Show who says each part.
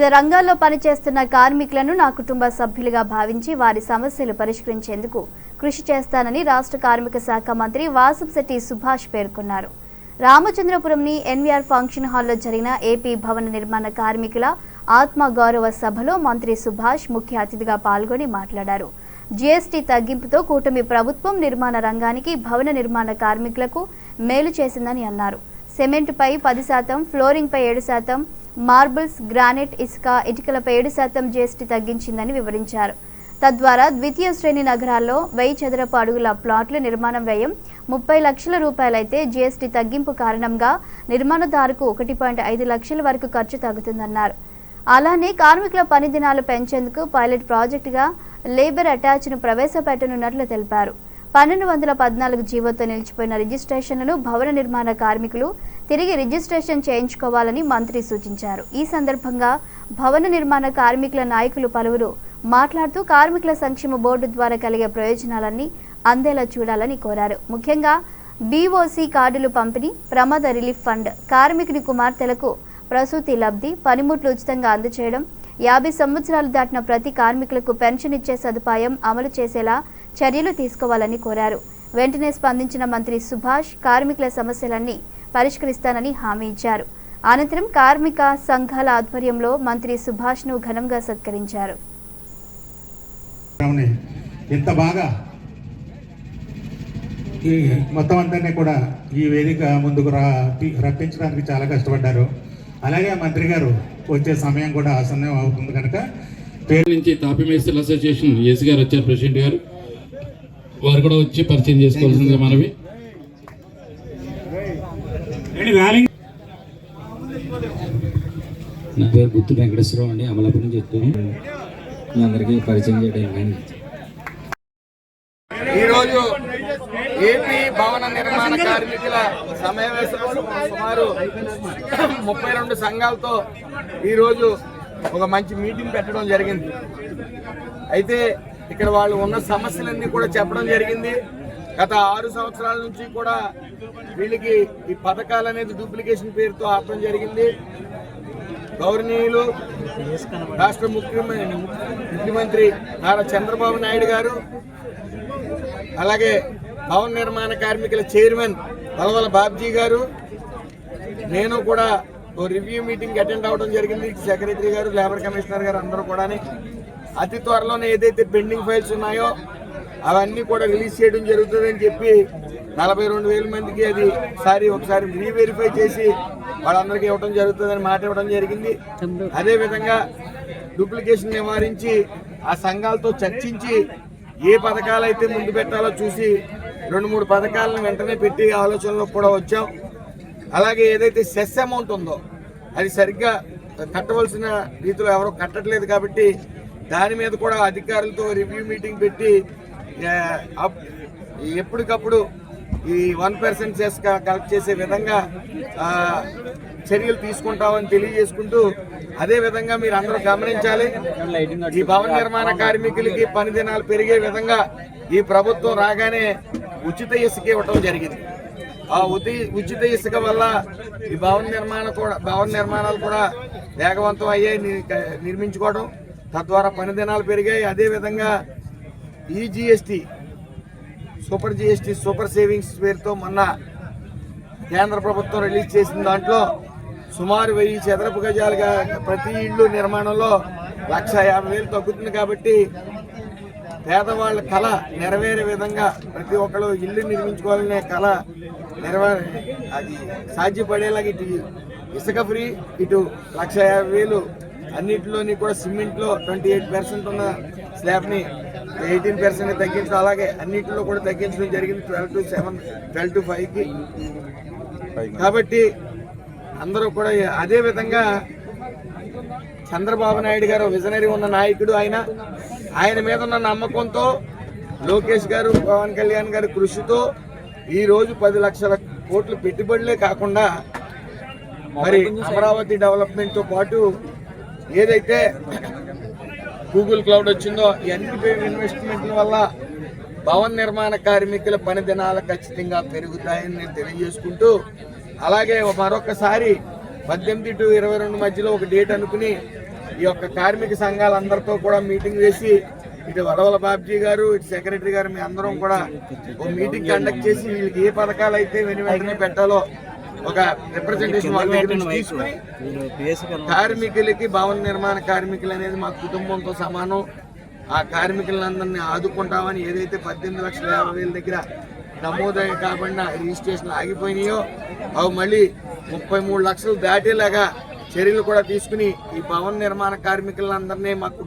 Speaker 1: వివిధ రంగాల్లో పనిచేస్తున్న కార్మికులను నా కుటుంబ సభ్యులుగా భావించి వారి సమస్యలు పరిష్కరించేందుకు కృషి చేస్తానని రాష్ట్ర కార్మిక శాఖ మంత్రి వాసంశెట్టి సుభాష్ పేర్కొన్నారు. రామచంద్రపురంని ఎన్వీఆర్ ఫంక్షన్ హాల్లో జరిగిన ఏపీ భవన నిర్మాణ కార్మికుల ఆత్మ గౌరవ సభలో మంత్రి సుభాష్ ముఖ్య అతిథిగా పాల్గొని మాట్లాడారు. జీఎస్టీ తగ్గింపుతో కూటమి ప్రభుత్వం నిర్మాణ రంగానికి భవన నిర్మాణ కార్మికులకు మేలు చేసిందని అన్నారు. సిమెంట్పై పది శాతం ఫ్లోరింగ్పై ఏడు శాతం మార్బుల్స్ గ్రానైట్ ఇసుక ఇటుకలపై ఏడు శాతం జీఎస్టీ తగ్గించిందని వివరించారు. తద్వారా ద్వితీయ శ్రేణి నగరాల్లో వెయ్యి చదరపు అడుగుల ప్లాట్ల నిర్మాణం వ్యయం ముప్పై లక్షల రూపాయలైతే జీఎస్టీ తగ్గింపు కారణంగా నిర్మాణదారుకు ఒకటి పాయింట్ ఐదు లక్షల వరకు ఖర్చు తగ్గుతుందన్నారు. అలానే కార్మికుల పని దినాలు పెంచేందుకు పైలట్ ప్రాజెక్టుగా లేబర్ అటాచ్ను ప్రవేశపెట్టనున్నట్లు తెలిపారు. పన్నెండు వందల పద్నాలుగు జీవోతో నిలిచిపోయిన రిజిస్ట్రేషన్లను భవన నిర్మాణ కార్మికులు తిరిగి రిజిస్ట్రేషన్ చేయించుకోవాలని మంత్రి సూచించారు. ఈ సందర్భంగా భవన నిర్మాణ కార్మికుల నాయకులు పలువురు మాట్లాడుతూ కార్మికుల సంక్షేమ బోర్డు ద్వారా కలిగే ప్రయోజనాలన్నీ అందేలా చూడాలని కోరారు. ముఖ్యంగా బీఓసీ కార్డులు పంపిణీ ప్రమాద రిలీఫ్ ఫండ్ కార్మికుని కుమార్తెలకు ప్రసూతి లబ్ధి పనిముట్లు ఉచితంగా అందచేయడం యాభై సంవత్సరాలు దాటిన ప్రతి కార్మికులకు పెన్షన్ ఇచ్చే సదుపాయం అమలు చేసేలా చర్యలు తీసుకోవాలని కోరారు. వెంటనే స్పందించిన మంత్రి సుభాష్ కార్మికుల సమస్యలన్నీ పరిష్కరిస్తానని హామీ ఇచ్చారు. అనంతరం కార్మిక సంఘాల ఆధ్వర్యంలో మంత్రి సుభాష్ను ఘనంగా సత్కరించారు.
Speaker 2: ఇంత బాగా ఈ మొత్తం అందరినీ కూడా ఈ వేదిక ముందుకు రా రప్పించడానికి చాలా కష్టపడ్డారు. అలాగే మంత్రి గారు వచ్చే సమయం కూడా ఆసన్నం అవుతుంది కనుక
Speaker 3: పేరు నుంచి తాపీ మేస్త్రుల అసోసియేషన్ ఏసీ గారు వచ్చారు ప్రెసిడెంట్ గారు. వారు కూడా వచ్చి పరిచయం చేసుకోవాల్సిందిగా మనవి.
Speaker 4: నా పేరు గుత్తు వెంకటేశ్వరరావు అండి. అమలాపురం నుంచి చెప్తాను మీ అందరికీ పరిచయం చేయడం
Speaker 5: ఈరోజు ఏపీ భవన నిర్మాణ కార్మికుల సమావేశంలో సుమారు ముప్పై రెండు సంఘాలతో ఈరోజు ఒక మంచి మీటింగ్ పెట్టడం జరిగింది. అయితే ఇక్కడ వాళ్ళు ఉన్న సమస్యలన్నీ కూడా చెప్పడం జరిగింది. గత ఆరు సంవత్సరాల నుంచి కూడా వీళ్ళకి ఈ పథకాలు అనేది డూప్లికేషన్ పేరుతో ఆపడం జరిగింది. గౌరవనీయులు రాష్ట్ర ముఖ్యమంత్రి ముఖ్యమంత్రి నారా చంద్రబాబు నాయుడు గారు అలాగే భవన నిర్మాణ కార్మికుల చైర్మన్ పలవల బాబ్జీ గారు నేను కూడా ఓ రివ్యూ మీటింగ్ అటెండ్ అవ్వడం జరిగింది. సెక్రటరీ గారు లేబర్ కమిషనర్ గారు అందరూ కూడా అతి త్వరలోనే ఏదైతే పెండింగ్ ఫైల్స్ ఉన్నాయో అవన్నీ కూడా రిలీజ్ చేయడం జరుగుతుందని చెప్పి నలభై రెండు వేల మందికి అది సారి ఒకసారి రీవెరిఫై చేసి వాళ్ళందరికీ ఇవ్వడం జరుగుతుందని మాట ఇవ్వడం జరిగింది. అదేవిధంగా డూప్లికేషన్ నివారించి ఆ సంఘాలతో చర్చించి ఏ పథకాలు అయితే ముందు పెట్టాలో చూసి రెండు మూడు పథకాలను వెంటనే పెట్టి ఆలోచనలో కూడా వచ్చాం. అలాగే ఏదైతే సెస్ అమౌంట్ ఉందో అది సరిగ్గా కట్టవలసిన రీతిలో ఎవరో కట్టట్లేదు కాబట్టి దాని మీద కూడా అధికారులతో రివ్యూ మీటింగ్ పెట్టి అప్- ఎప్పటికప్పుడు ఈ వన్ పర్సెంట్ సెస్ కలెక్ట్ చేసే విధంగా చర్యలు తీసుకుంటామని తెలియజేసుకుంటూ అదే విధంగా మీరు అందరూ గమనించాలి. ఈ భవన నిర్మాణ కార్మికులకి పని దినాలు పెరిగే విధంగా ఈ ప్రభుత్వం రాగానే ఉచిత ఇసుక ఇవ్వటం జరిగింది. ఆ ఉతి ఉచిత ఇసుక వల్ల ఈ భవన నిర్మాణ కూడా భవన నిర్మాణాలు కూడా వేగవంతం అయ్యాయి ని- నిర్మించుకోవడం. తద్వారా పని దినాలు పెరిగాయి. అదేవిధంగా ఈ GST super GST super savings పేరుతో మొన్న కేంద్ర ప్రభుత్వం రిలీజ్ చేసిన దాంట్లో సుమారు వెయ్యి చదరపు గజాలుగా ప్రతి ఇళ్ళు నిర్మాణంలో లక్ష యాభై వేలు తగ్గుతుంది కాబట్టి పేదవాళ్ళ కళ నెరవేరే విధంగా ప్రతి ఒక్కరు ఇల్లు నిర్మించుకోవాలనే కళ నెరవే అది సాధ్యపడేలాగా ఇటు ఇసుక ఫ్రీ ఇటు లక్ష యాభై వేలు అన్నింటిలోని కూడా సిమెంట్లో ట్వంటీ ఎయిట్ పర్సెంట్ ఉన్న స్లాబ్ని ఎయిటీన్ పర్సెంట్ తగ్గించడం అలాగే అన్నింటిలో కూడా తగ్గించడం జరిగింది twelve to seven twelve to ఫైవ్కి. కాబట్టి అందరూ కూడా అదే విధంగా చంద్రబాబు నాయుడు గారు విజనరీ ఉన్న నాయకుడు ఆయన. ఆయన మీద ఉన్న నమ్మకంతో లోకేష్ గారు పవన్ కళ్యాణ్ గారి కృషితో ఈ రోజు పది లక్షల కోట్ల పెట్టుబడులే కాకుండా మరి అమరావతి డెవలప్మెంట్తో పాటు ఏదైతే గూగుల్ క్లౌడ్ వచ్చిందో ఈ అన్ని ఇన్వెస్ట్మెంట్ల వల్ల భవన నిర్మాణ కార్మికుల పని దినాలు ఖచ్చితంగా పెరుగుతాయని నేను తెలియజేసుకుంటూ అలాగే మరొకసారి పద్దెనిమిది టు ఇరవై రెండు మధ్యలో ఒక డేట్ అనుకుని ఈ యొక్క కార్మిక సంఘాలందరితో కూడా మీటింగ్ వేసి ఇటు వడవల బాబ్జీ గారు ఇటు సెక్రటరీ గారు మీ అందరం కూడా ఒక మీటింగ్ కండక్ట్ చేసి వీళ్ళకి ఏ పథకాలు అయితే వెను వెంటనే పెట్టాలో ఒక రిప్రజెంటేషన్ వాళ్ళ దగ్గర నుంచి తీసుకుని కార్మికులకి భవన నిర్మాణ కార్మికులు అనేది మా కుటుంబంతో సమానం. ఆ కార్మికులందరినీ ఆదుకుంటామని ఏదైతే పద్దెనిమిది లక్షల యాభై వేల దగ్గర నమోదయం కాకుండా రిజిస్ట్రేషన్ ఆగిపోయినాయో అవి మళ్ళీ ముప్పై మూడు లక్షలు దాటేలాగా చర్యలు కూడా తీసుకుని ఈ భవన నిర్మాణ కార్మికులందరినీ మా